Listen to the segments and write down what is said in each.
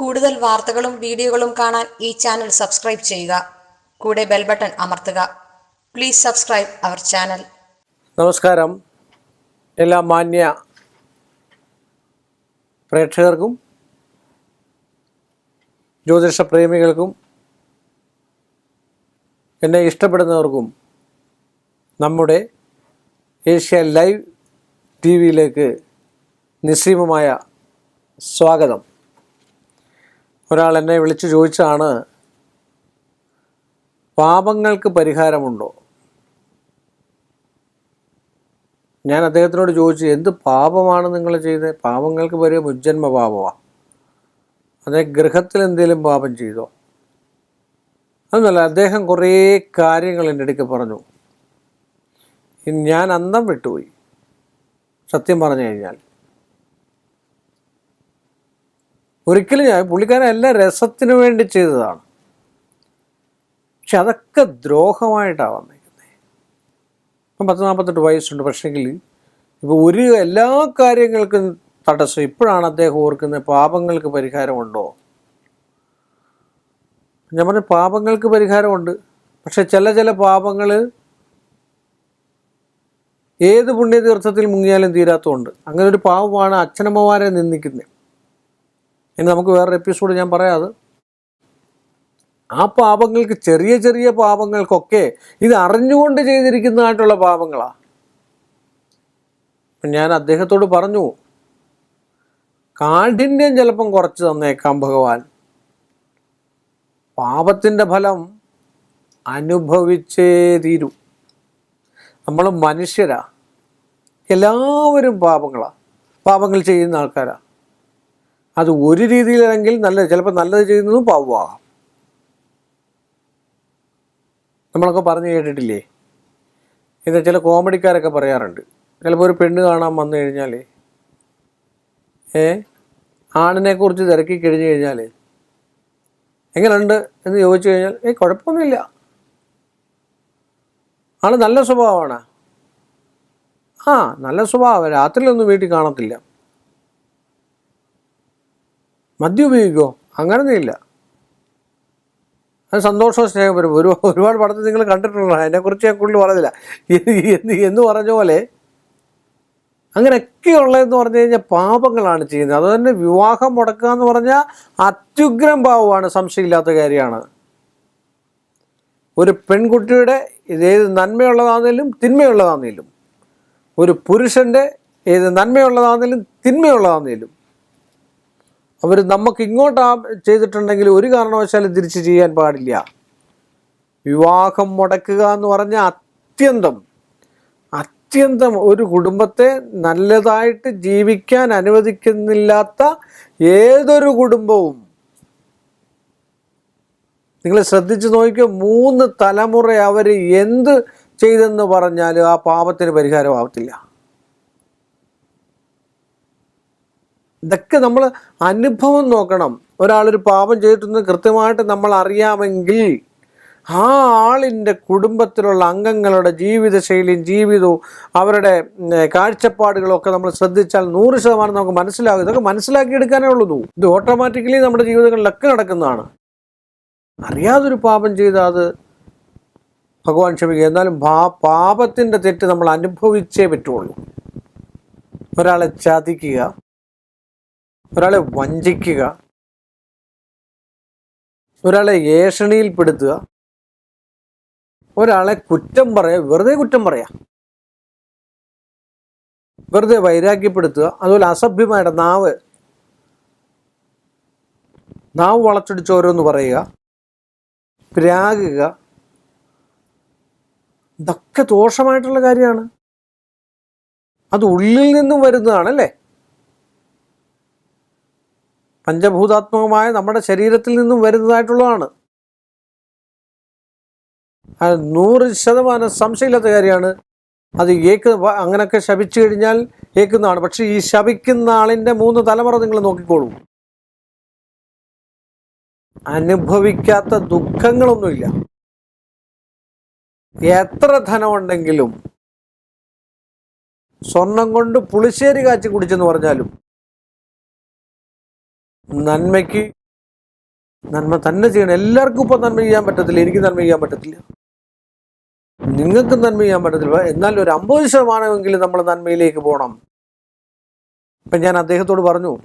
കൂടുതൽ വാർത്തകളും വീഡിയോകളും കാണാൻ ഈ ചാനൽ സബ്സ്ക്രൈബ് ചെയ്യുക. കൂടെ ബെൽ ബട്ടൺ അമർത്തുക. Please subscribe our channel. നമസ്കാരം. എല്ലാ മാന്യ പ്രേക്ഷകർക്കും ജ്യോതിഷ പ്രേമികൾക്കും എന്നെ ഇഷ്ടപ്പെടുന്നവർക്കും നമ്മുടെ ഏഷ്യ ലൈവ് ടി വിയിലേക്ക് നിസ്സീമമായ സ്വാഗതം. ഒരാൾ എന്നെ വിളിച്ചു ചോദിച്ചാണ് പാപങ്ങൾക്ക് പരിഹാരമുണ്ടോ? ഞാൻ അദ്ദേഹത്തിനോട് ചോദിച്ചു എന്ത് പാപമാണ് നിങ്ങൾ ചെയ്തത് പാപങ്ങൾക്ക് വരെ മുജ്ജന്മ പാപമാണ് അതേ ഗൃഹത്തിൽ എന്തെങ്കിലും പാപം ചെയ്തോ? അതൊന്നല്ല അദ്ദേഹം കുറേ കാര്യങ്ങൾ എന്റെ അടുക്ക് പറഞ്ഞു. ഞാൻ അന്തം വിട്ടുപോയി. സത്യം പറഞ്ഞു കഴിഞ്ഞാൽ. ഒരിക്കലും ഞാൻ പുള്ളിക്കാരൻ എല്ലാം രസത്തിന് വേണ്ടി ചെയ്തതാണ്. പക്ഷെ അതൊക്കെ ദ്രോഹമായിട്ടാണ് വന്നിരിക്കുന്നത്. ഇപ്പം പത്ത് നാൽപ്പത്തെട്ട് വയസ്സുണ്ട് പക്ഷേങ്കിൽ ഇപ്പോൾ ഒരു എല്ലാ കാര്യങ്ങൾക്കും തടസ്സം ഇപ്പോഴാണ് അദ്ദേഹം ഓർക്കുന്നത് പാപങ്ങൾക്ക് പരിഹാരമുണ്ടോ? ഞാൻ പറഞ്ഞു പാപങ്ങൾക്ക് പരിഹാരമുണ്ട്. പക്ഷെ ചില ചില പാപങ്ങൾ ഏത് പുണ്യതീർത്ഥത്തിൽ മുങ്ങിയാലും തീരാത്തതുണ്ട്. അങ്ങനെ ഒരു പാപമാണ് അച്ഛനമ്മമാരെ നിന്ദിക്കുന്നത്. ഇനി നമുക്ക് വേറൊരു എപ്പിസോഡ് ഞാൻ പറയാതെ ആ പാപങ്ങൾക്ക് ചെറിയ ചെറിയ പാപങ്ങൾക്കൊക്കെ ഇത് അറിഞ്ഞുകൊണ്ട് ചെയ്തിരിക്കുന്നതായിട്ടുള്ള പാപങ്ങളാണ് ഞാൻ അദ്ദേഹത്തോട് പറഞ്ഞു കാഠിന്യം ചിലപ്പം കുറച്ച് തന്നേക്കാം ഭഗവാൻ. പാപത്തിന്റെ ഫലം അനുഭവിച്ചേ തീരൂ. നമ്മൾ മനുഷ്യരാ. എല്ലാവരും പാപങ്ങളാണ് പാപങ്ങൾ ചെയ്യുന്ന ആൾക്കാരാ. അത് ഒരു രീതിയിലാണെങ്കിൽ നല്ല ചിലപ്പോൾ നല്ലത് ചെയ്യുന്നതും പാവമാകാം നമ്മളൊക്കെ പറഞ്ഞു കേട്ടിട്ടില്ലേ? ഇത് ചില കോമഡിക്കാരൊക്കെ പറയാറുണ്ട്. ചിലപ്പോൾ ഒരു പെണ്ണ് കാണാൻ വന്നു കഴിഞ്ഞാൽ ഏ? ആണിനെ കുറിച്ച് തിരക്കി കഴിഞ്ഞു കഴിഞ്ഞാൽ എങ്ങനെയുണ്ട് എന്ന് ചോദിച്ചു കഴിഞ്ഞാൽ ഏ കുഴപ്പമൊന്നുമില്ല. ആൾ നല്ല സ്വഭാവമാണ്. ആ നല്ല സ്വഭാവം. രാത്രിയിലൊന്നും വീട്ടിൽ കാണത്തില്ല. മദ്യം ഉപയോഗിക്കുമോ അങ്ങനെയൊന്നുമില്ല അത് സന്തോഷവും സ്നേഹപരവും ഒരു ഒരുപാട് പടത്തിൽ നിങ്ങൾ കണ്ടിട്ടുള്ള അതിനെക്കുറിച്ച് ഞാൻ കൂടുതൽ പറഞ്ഞില്ല. എന്ന് എന്ന് പറഞ്ഞ പോലെ അങ്ങനെയൊക്കെ ഉള്ളതെന്ന് പറഞ്ഞു കഴിഞ്ഞാൽ പാപങ്ങളാണ് ചെയ്യുന്നത്. അതുതന്നെ വിവാഹം മുടക്കുക എന്ന് പറഞ്ഞാൽ അത്യുഗ്രം പാവമാണ് സംശയമില്ലാത്ത കാര്യമാണ്. ഒരു പെൺകുട്ടിയുടെ ഇതേത് നന്മയുള്ളതാണെങ്കിലും തിന്മയുള്ളതാണെങ്കിലും ഒരു പുരുഷന്റെ ഏത് നന്മയുള്ളതാണെങ്കിലും തിന്മയുള്ളതാണെങ്കിലും അവർ നമുക്ക് ഇങ്ങോട്ട് ചെയ്തിട്ടുണ്ടെങ്കിൽ ഒരു കാരണവശാലും തിരിച്ച് ചെയ്യാൻ പാടില്ല. വിവാഹം മുടക്കുക എന്ന് പറഞ്ഞാൽ അത്യന്തം അത്യന്തം ഒരു കുടുംബത്തെ നല്ലതായിട്ട് ജീവിക്കാൻ അനുവദിക്കുന്നില്ലാത്ത ഏതൊരു കുടുംബവും. നിങ്ങൾ ശ്രദ്ധിച്ചു നോക്കിയോ മൂന്ന് തലമുറ അവർ എന്ത് ചെയ്തെന്ന് പറഞ്ഞാലും ആ പാപത്തിന് പരിഹാരമാവത്തില്ല. ഇതൊക്കെ നമ്മൾ അനുഭവം നോക്കണം. ഒരാളൊരു പാപം ചെയ്തിട്ടെന്ന് കൃത്യമായിട്ട് നമ്മൾ അറിയാമെങ്കിൽ ആ ആളിന്റെ കുടുംബത്തിലുള്ള അംഗങ്ങളുടെ ജീവിതശൈലിയും ജീവിതവും അവരുടെ കാഴ്ചപ്പാടുകളും ഒക്കെ നമ്മൾ ശ്രദ്ധിച്ചാൽ നൂറ് ശതമാനം നമുക്ക് മനസ്സിലാകും. ഇതൊക്കെ മനസ്സിലാക്കിയെടുക്കാനേ ഉള്ളൂ. ഇത് ഓട്ടോമാറ്റിക്കലി നമ്മുടെ ജീവിതങ്ങളിലൊക്കെ നടക്കുന്നതാണ്. അറിയാതൊരു പാപം ചെയ്താൽ അത് ഭഗവാൻ ക്ഷമിക്കുക എന്നാലും പാപത്തിന്റെ തെറ്റ് നമ്മൾ അനുഭവിച്ചേ പറ്റുള്ളൂ. ഒരാളെ ചതിക്കുക ഒരാളെ വഞ്ചിക്കുക ഒരാളെ ഏഷണിയിൽപ്പെടുത്തുക ഒരാളെ കുറ്റം പറയുക വെറുതെ കുറ്റം പറയാ. വെറുതെ വൈരാഗ്യപ്പെടുത്തുക അതുപോലെ അസഭ്യമായിട്ട് നാവ് നാവ് വളച്ചൊടിച്ച് ഓരോന്ന് പറയുക പ്രാകുക ഇതൊക്കെ ദോഷമായിട്ടുള്ള കാര്യമാണ്. അത് ഉള്ളിൽ നിന്നും വരുന്നതാണ് അല്ലേ പഞ്ചഭൂതാത്മകമായ നമ്മുടെ ശരീരത്തിൽ നിന്നും വരുന്നതായിട്ടുള്ളതാണ്. നൂറ് ശതമാനം സംശയമില്ലാത്ത കാര്യമാണ്. അത് ഏക്ക് അങ്ങനെയൊക്കെ ശപിച്ചു കഴിഞ്ഞാൽ ഏക്കുന്നതാണ്. പക്ഷേ ഈ ശപിക്കുന്ന ആളിന്റെ മൂന്ന് തലമുറ നിങ്ങൾ നോക്കിക്കോളൂ. അനുഭവിക്കാത്ത ദുഃഖങ്ങളൊന്നുമില്ല. എത്ര ധനമുണ്ടെങ്കിലും സ്വർണം കൊണ്ട് പുളിശ്ശേരി കാച്ചി കുടിച്ചെന്ന് പറഞ്ഞാലും നന്മയ്ക്ക് നന്മ തന്നെ ചെയ്യണം. എല്ലാവർക്കും ഇപ്പം നന്മ ചെയ്യാൻ പറ്റത്തില്ല. എനിക്ക് നന്മ ചെയ്യാൻ പറ്റത്തില്ല. നിങ്ങൾക്കും നന്മ ചെയ്യാൻ പറ്റത്തില്ല. എന്നാൽ ഒരു അമ്പത് ശതമാനമെങ്കിലും നമ്മൾ നന്മയിലേക്ക് പോകണം. ഇപ്പം ഞാൻ അദ്ദേഹത്തോട് പറഞ്ഞു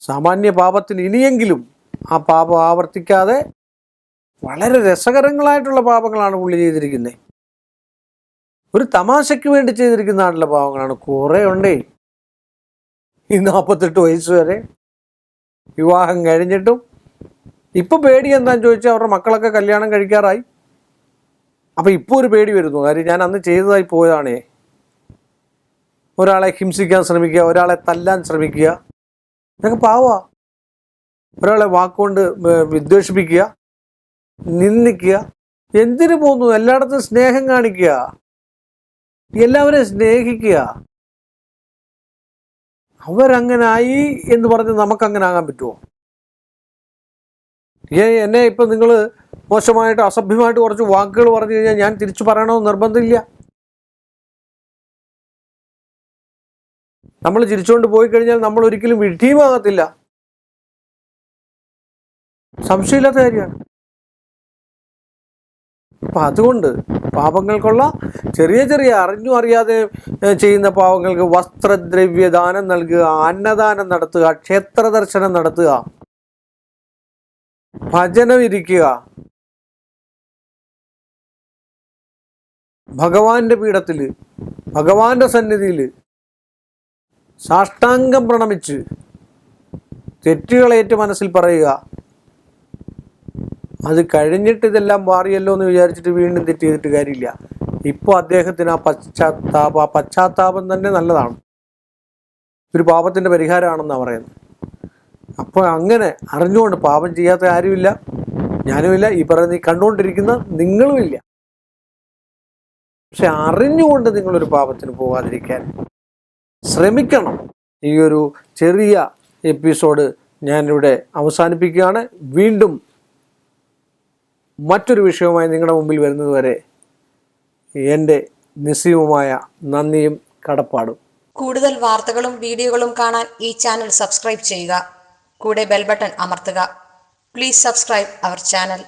സാമാന്യ പാപത്തിന് ഇനിയെങ്കിലും ആ പാപം ആവർത്തിക്കാതെ വളരെ രസകരങ്ങളായിട്ടുള്ള പാപങ്ങളാണ് പുള്ളി ചെയ്തിരിക്കുന്നത് ഒരു തമാശയ്ക്ക് വേണ്ടി ചെയ്തിരിക്കുന്നതായിട്ടുള്ള പാവങ്ങളാണ്. കുറേ ഉണ്ടേ. ഈ നാൽപ്പത്തെട്ട് വയസ്സ് വരെ വിവാഹം കഴിഞ്ഞിട്ടും ഇപ്പൊ പേടി എന്താന്ന് ചോദിച്ചാൽ അവരുടെ മക്കളൊക്കെ കല്യാണം കഴിക്കാറായി. അപ്പോൾ ഇപ്പോൾ ഒരു പേടി വരുന്നു. കാര്യം ഞാൻ അന്ന് ചെയ്തതായി പോയതാണേ. ഒരാളെ ഹിംസിക്കാൻ ശ്രമിക്കുക ഒരാളെ തല്ലാൻ ശ്രമിക്കുക. ഇതൊക്കെ പാവാ. ഒരാളെ വാക്കുകൊണ്ട് വിദ്വേഷിപ്പിക്കുക നിന്ദിക്കുക എന്തിനു പോന്നു എല്ലായിടത്തും സ്നേഹം കാണിക്കുക എല്ലാവരെയും സ്നേഹിക്കുക. അവരങ്ങനായി എന്ന് പറഞ്ഞ് നമുക്കങ്ങനെ ആകാൻ പറ്റുമോ? ഏ എന്നെ ഇപ്പം നിങ്ങൾ മോശമായിട്ട് അസഭ്യമായിട്ട് കുറച്ച് വാക്കുകൾ പറഞ്ഞു കഴിഞ്ഞാൽ ഞാൻ തിരിച്ചു പറയണമെന്ന് നിർബന്ധമില്ല. നമ്മൾ ചിരിച്ചുകൊണ്ട് പോയി കഴിഞ്ഞാൽ നമ്മൾ ഒരിക്കലും വിഡ്ഢിയുമാകത്തില്ല സംശയമില്ലാത്ത കാര്യമാണ്. അപ്പൊ അതുകൊണ്ട് പാപങ്ങൾക്കുള്ള ചെറിയ ചെറിയ അറിഞ്ഞു അറിയാതെ ചെയ്യുന്ന പാവങ്ങൾക്ക് വസ്ത്രദ്രവ്യദാനം നൽകുക അന്നദാനം നടത്തുക ക്ഷേത്ര ദർശനം നടത്തുക ഭജനം ഇരിക്കുക. ഭഗവാന്റെ പീഠത്തിൽ ഭഗവാന്റെ സന്നിധിയിൽ സാഷ്ടാംഗം പ്രണമിച്ച് തെറ്റുകളേറ്റ് മനസ്സിൽ പറയുക. അത് കഴിഞ്ഞിട്ട് ഇതെല്ലാം മാറിയല്ലോ എന്ന് വിചാരിച്ചിട്ട് വീണ്ടും തെറ്റ് ചെയ്തിട്ട് കാര്യമില്ല. ഇപ്പോൾ അദ്ദേഹത്തിന് ആ പശ്ചാത്താപ ആ പശ്ചാത്താപം തന്നെ നല്ലതാണ്. ഒരു പാപത്തിന്റെ പരിഹാരമാണെന്നാണ് പറയുന്നത്. അപ്പോൾ അങ്ങനെ അറിഞ്ഞുകൊണ്ട് പാപം ചെയ്യാത്ത ആരുമില്ല ഞാനുമില്ല. ഈ പറയുന്ന കണ്ടുകൊണ്ടിരിക്കുന്ന നിങ്ങളുമില്ല. പക്ഷെ അറിഞ്ഞുകൊണ്ട് നിങ്ങളൊരു പാപത്തിന് പോകാതിരിക്കാൻ ശ്രമിക്കണം. ഈ ഒരു ചെറിയ എപ്പിസോഡ് ഞാനിവിടെ അവസാനിപ്പിക്കുകയാണ്. വീണ്ടും മറ്റൊരു വിഷയവുമായി നിങ്ങളുടെ മുമ്പിൽ വരുന്നത് വരെ എന്റെ നിസ്സീവുമായ നന്ദിയും കടപ്പാടും. കൂടുതൽ വാർത്തകളും വീഡിയോകളും കാണാൻ ഈ ചാനൽ സബ്സ്ക്രൈബ് ചെയ്യുക. കൂടെ ബെൽബട്ടൺ അമർത്തുക. Please subscribe our channel